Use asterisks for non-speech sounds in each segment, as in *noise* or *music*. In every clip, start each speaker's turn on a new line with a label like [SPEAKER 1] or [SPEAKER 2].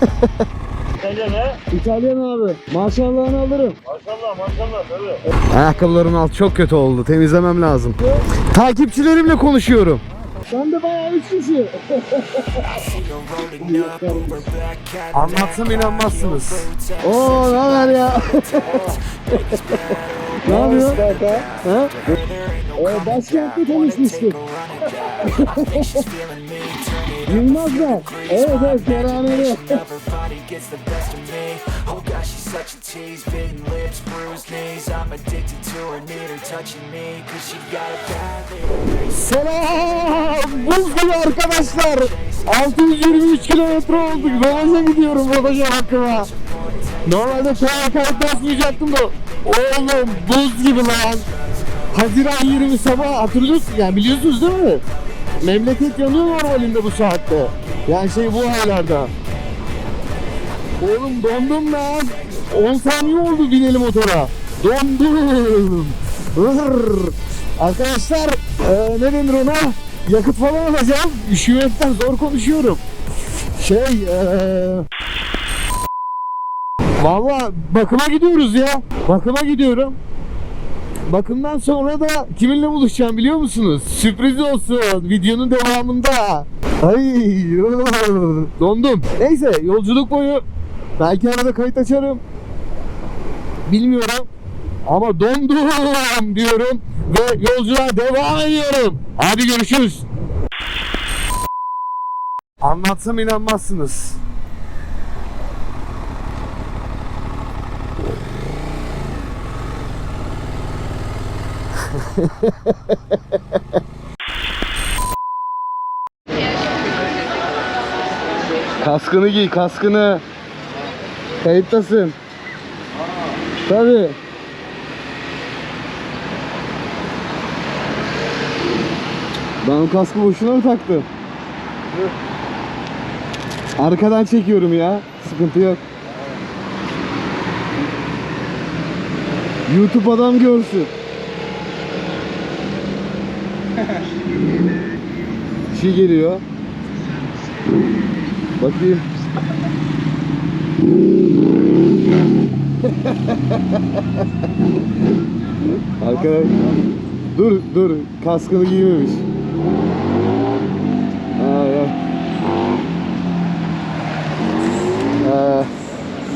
[SPEAKER 1] *laughs* İtalyan he?
[SPEAKER 2] İtalyan abi. Maşallahını alırım.
[SPEAKER 1] Maşallah maşallah tabii.
[SPEAKER 2] Ayakkabıların altı çok kötü oldu. Temizlemem lazım. Takipçilerimle konuşuyorum. Sen de bayağı üç kişi. *laughs* Anlatsam inanmazsınız. Oo ne haber ya? *laughs* ne yapıyorsun? Ha? Ee, başkentte tanışmıştık. Ben. Evet evet
[SPEAKER 3] me Oh she's such a tease Bitten lips, bruised knees I'm addicted to her, need her touching me Cause she got a bad little
[SPEAKER 2] Selam! Buz gibi arkadaşlar. 623 kilometre olduk. Rovaja gidiyorum Rovaja hakkıma. Normalde çoğu kayıt basmayacaktım da. Oğlum buz gibi lan. Haziran 20 sabah hatırlıyorsun yani biliyorsunuz değil mi? Memleket yanıyor normalinde bu saatte. Yani şey bu aylarda. Oğlum dondum lan. 10 saniye oldu bineli motora. Dondum. Arkadaşlar eee ne denir ona? Yakıt falan alacağım. Üşümekten zor konuşuyorum. Şey eee Valla bakıma gidiyoruz ya. Bakıma gidiyorum. Bakımdan sonra da kiminle buluşacağım biliyor musunuz? Sürpriz olsun videonun devamında. Ay dondum. Neyse yolculuk boyu belki arada kayıt açarım. Bilmiyorum. Ama dondum diyorum ve yolculuğa devam ediyorum. Hadi görüşürüz. Anlatsam inanmazsınız. *laughs* Kaskını giy, kaskını. Kayıttasın. Tabii. Ben o kaskı boşuna mı taktım? Arkadan çekiyorum ya. Sıkıntı yok. YouTube adam görsün. Bir şey geliyor. Bakayım. Arkadaş dur dur kaskını giymemiş. Ee,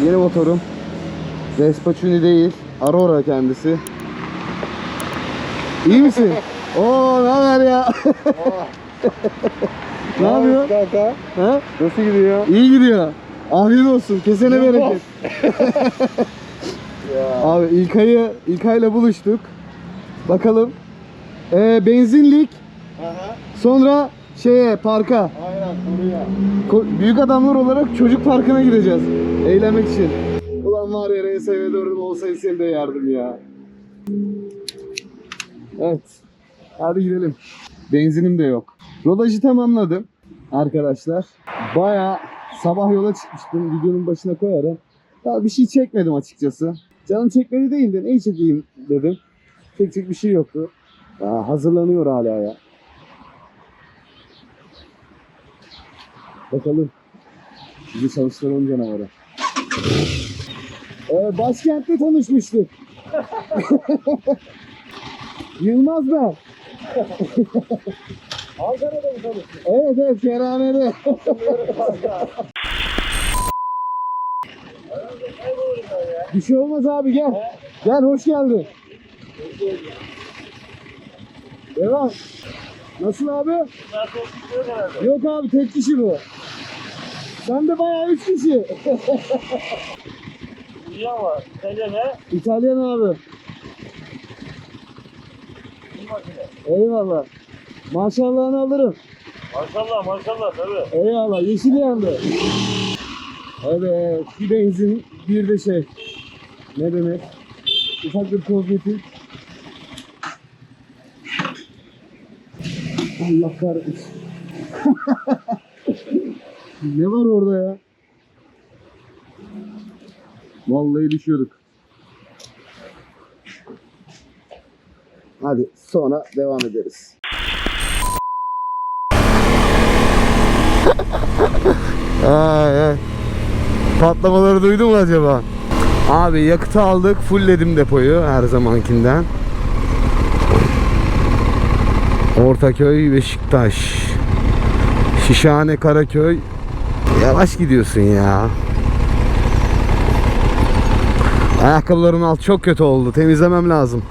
[SPEAKER 2] yeni motorum. Vespa Chuni değil. Aurora kendisi. İyi misin? Oo ne haber ya? *laughs* ne yapıyor?
[SPEAKER 1] Kanka
[SPEAKER 2] Ha?
[SPEAKER 1] nasıl gidiyor?
[SPEAKER 2] İyi gidiyor. Afiyet olsun. Kesene bereket. *laughs*
[SPEAKER 1] Ya.
[SPEAKER 2] Abi İlkay'ı İlkay'la buluştuk. Bakalım. Ee, benzinlik.
[SPEAKER 1] Aha.
[SPEAKER 2] Sonra şeye parka.
[SPEAKER 1] Aynen buraya.
[SPEAKER 2] Ko- Büyük adamlar olarak çocuk parkına gideceğiz. Eğlenmek için. Ulan var ya RSV4'üm olsaydı seni de yardım ya. Evet. Hadi gidelim. Benzinim de yok. Rodajı tamamladım arkadaşlar. Baya sabah yola çıkmıştım. Videonun başına koyarım. Daha bir şey çekmedim açıkçası. Canım çekmedi değil de neyi çekeyim dedim. Çekecek bir şey yoktu. Aa, hazırlanıyor hala ya. Bakalım. Bizi çalıştıralım canavarı. Ee, başkentte tanışmıştık. *laughs* Yılmaz ben.
[SPEAKER 1] Ankara'da mı çalıştın?
[SPEAKER 2] Evet evet kerhanede. bir şey olmaz abi gel. Gel hoş geldin. Devam. Nasıl abi? Yok abi tek kişi bu. Sen de bayağı üç kişi.
[SPEAKER 1] İyi ama İtalyan he?
[SPEAKER 2] İtalyan abi.
[SPEAKER 1] Makine.
[SPEAKER 2] Eyvallah. Maşallahını alırım.
[SPEAKER 1] Maşallah maşallah tabii.
[SPEAKER 2] Eyvallah. Yeşil yandı. Evet. Bir benzin, bir de şey. Ne demek? Ufak bir kozmetik. Allah kahretsin. *laughs* ne var orada ya? Vallahi düşüyorduk. Hadi sonra devam ederiz. Ay, ay. Patlamaları duydun mu acaba? Abi yakıtı aldık. Fullledim depoyu her zamankinden. Ortaköy, Beşiktaş. Şişhane, Karaköy. Yavaş gidiyorsun ya. Ayakkabıların alt çok kötü oldu. Temizlemem lazım.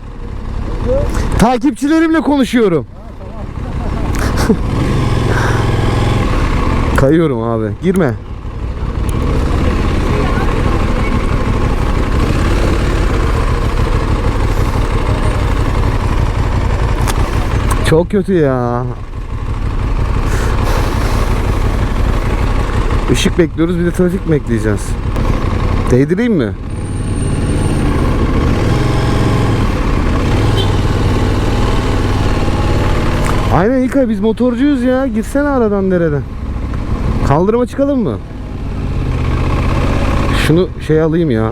[SPEAKER 2] Takipçilerimle konuşuyorum. Kayıyorum abi. Girme. Çok kötü ya. Işık bekliyoruz bir de trafik bekleyeceğiz? Değdireyim mi? Aynen İlkay biz motorcuyuz ya. Girsene aradan dereden. Kaldırıma çıkalım mı? Şunu şey alayım ya.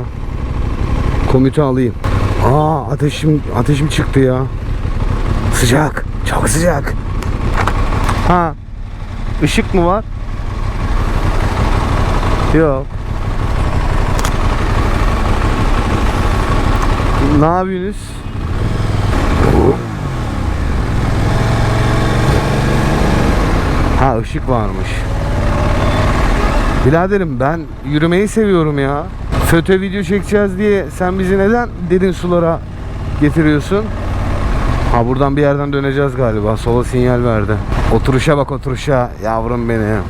[SPEAKER 2] Komüte alayım. Aa ateşim ateşim çıktı ya. Sıcak. Çok sıcak. Ha. Işık mı var? Yok. Ne yapıyorsunuz? Ha ışık varmış. Biraderim ben yürümeyi seviyorum ya. Föte video çekeceğiz diye sen bizi neden derin sulara getiriyorsun? Ha buradan bir yerden döneceğiz galiba. Sola sinyal verdi. Oturuşa bak oturuşa. Yavrum benim.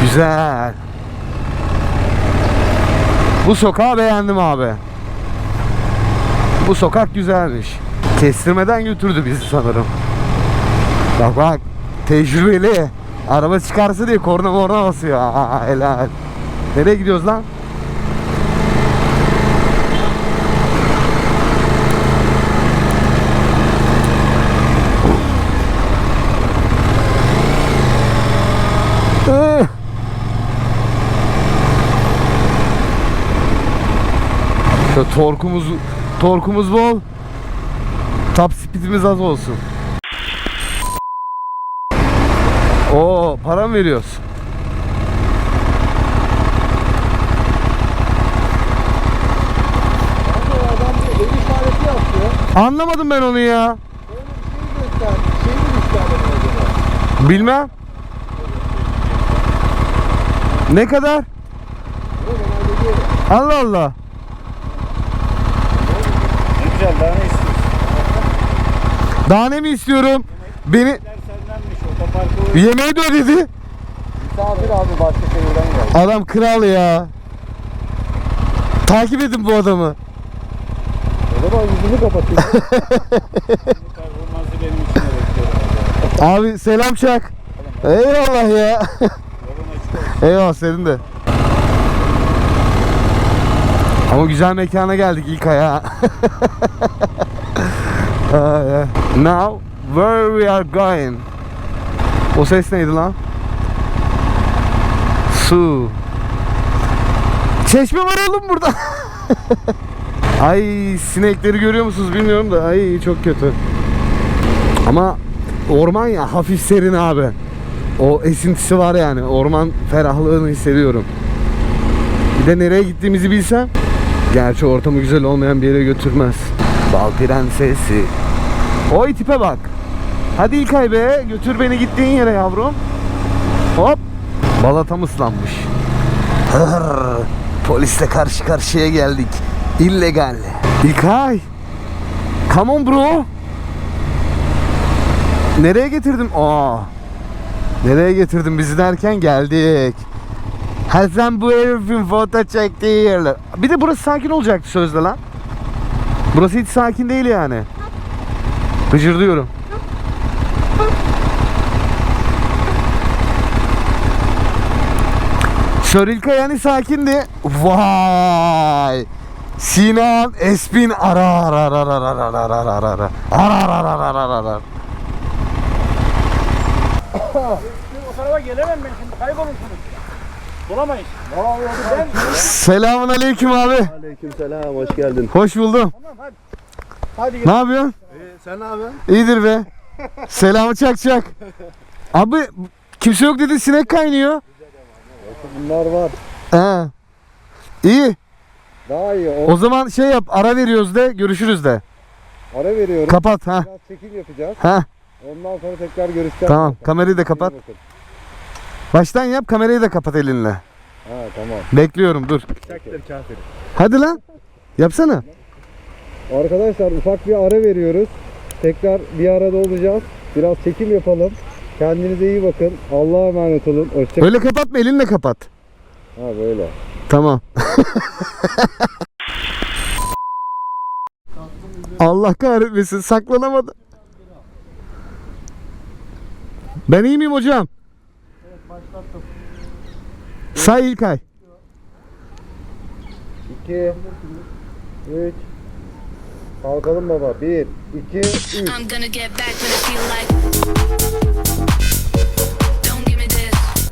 [SPEAKER 2] Güzel. Bu sokağı beğendim abi. Bu sokak güzelmiş. Kestirmeden götürdü bizi sanırım. Bak bak tecrübeli. Araba çıkarsa diye korna morna basıyor. Aa, helal. Nereye gidiyoruz lan? Şöyle torkumuz torkumuz bol. Top speedimiz az olsun. Oo, para mı
[SPEAKER 4] veriyorsun?
[SPEAKER 2] Anlamadım ben onu ya. Bilmem. Ne kadar? Allah Allah.
[SPEAKER 1] Güzel daha ne istiyorsun?
[SPEAKER 2] Daha ne mi istiyorum? Beni
[SPEAKER 1] Sendenmiş otoparkı
[SPEAKER 2] yemeği de ödedi.
[SPEAKER 4] Misafir abi başka şehirden geldi.
[SPEAKER 2] Adam kral ya. Takip edin bu adamı.
[SPEAKER 4] O zaman yüzünü kapatıyor. *laughs*
[SPEAKER 1] performansı benim için de bekliyorum.
[SPEAKER 2] Abi selam çak. Eyvallah ya.
[SPEAKER 1] Yolun açık olsun.
[SPEAKER 2] Eyvallah senin de. Ama güzel mekana geldik ilk aya. *laughs* Ay, ay. Now where we are going? O ses neydi lan? Su. Çeşme var oğlum burada. *laughs* ay sinekleri görüyor musunuz bilmiyorum da ay çok kötü. Ama orman ya hafif serin abi. O esintisi var yani. Orman ferahlığını hissediyorum. Bir de nereye gittiğimizi bilsem. Gerçi ortamı güzel olmayan bir yere götürmez. Bal prensesi. Oy tipe bak. Hadi İlkay be götür beni gittiğin yere yavrum. Hop. Balatam ıslanmış. Hırr, *laughs* Polisle karşı karşıya geldik. İllegal. İlkay. Come on bro. Nereye getirdim? Aa. Nereye getirdin bizi derken geldik. Hasan bu herifin foto çektiği yerler. Bir de burası sakin olacaktı sözde lan. Burası hiç sakin değil yani. Gıcırdıyorum. Şörilka yani sakindi. Vay. Sinan Espin ara ara ara ara ara ara ara ara ara ara ara ara ara ara
[SPEAKER 1] O tarafa gelemem ben şimdi kaybolursunuz. Bulamayız.
[SPEAKER 2] Selamun aleyküm abi.
[SPEAKER 4] Aleyküm selam hoş geldin.
[SPEAKER 2] Hoş buldum.
[SPEAKER 1] Tamam hadi. Hadi
[SPEAKER 2] Ne yapıyorsun?
[SPEAKER 4] sen ne yapıyorsun?
[SPEAKER 2] İyidir be. Selamı çak çak. Abi kimse yok dedi sinek kaynıyor.
[SPEAKER 4] Bunlar var.
[SPEAKER 2] He. İyi.
[SPEAKER 4] Daha iyi. O,
[SPEAKER 2] O zaman şey yap ara veriyoruz de görüşürüz de.
[SPEAKER 4] ara veriyorum.
[SPEAKER 2] Kapat ha.
[SPEAKER 4] Biraz çekim yapacağız.
[SPEAKER 2] Ha
[SPEAKER 4] Ondan sonra tekrar görüşeceğiz.
[SPEAKER 2] tamam kamerayı da kapat.
[SPEAKER 4] İyi bakın.
[SPEAKER 2] Baştan yap kamerayı da kapat elinle.
[SPEAKER 4] Ha tamam.
[SPEAKER 2] Bekliyorum dur. Hadi lan. Yapsana.
[SPEAKER 4] Arkadaşlar ufak bir ara veriyoruz. Tekrar bir arada olacağız. Biraz çekim yapalım. Kendinize iyi bakın. Allah'a emanet olun. Hoşçakalın.
[SPEAKER 2] Öyle kapatma elinle kapat.
[SPEAKER 4] Ha böyle.
[SPEAKER 2] Tamam. Allah kahretmesin saklanamadı. Ben iyi miyim hocam? Say İlkay.
[SPEAKER 4] 2 3 Kalkalım baba. 1 2 3
[SPEAKER 5] I'm gonna get back when I feel like. Don't give me this.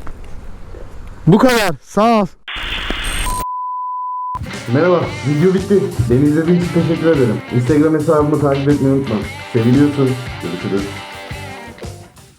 [SPEAKER 2] Bu kadar. Sağ ol. Merhaba, video bitti. Beni izlediğin için teşekkür ederim. Instagram hesabımı takip etmeyi unutma. Seviliyorsun. Görüşürüz.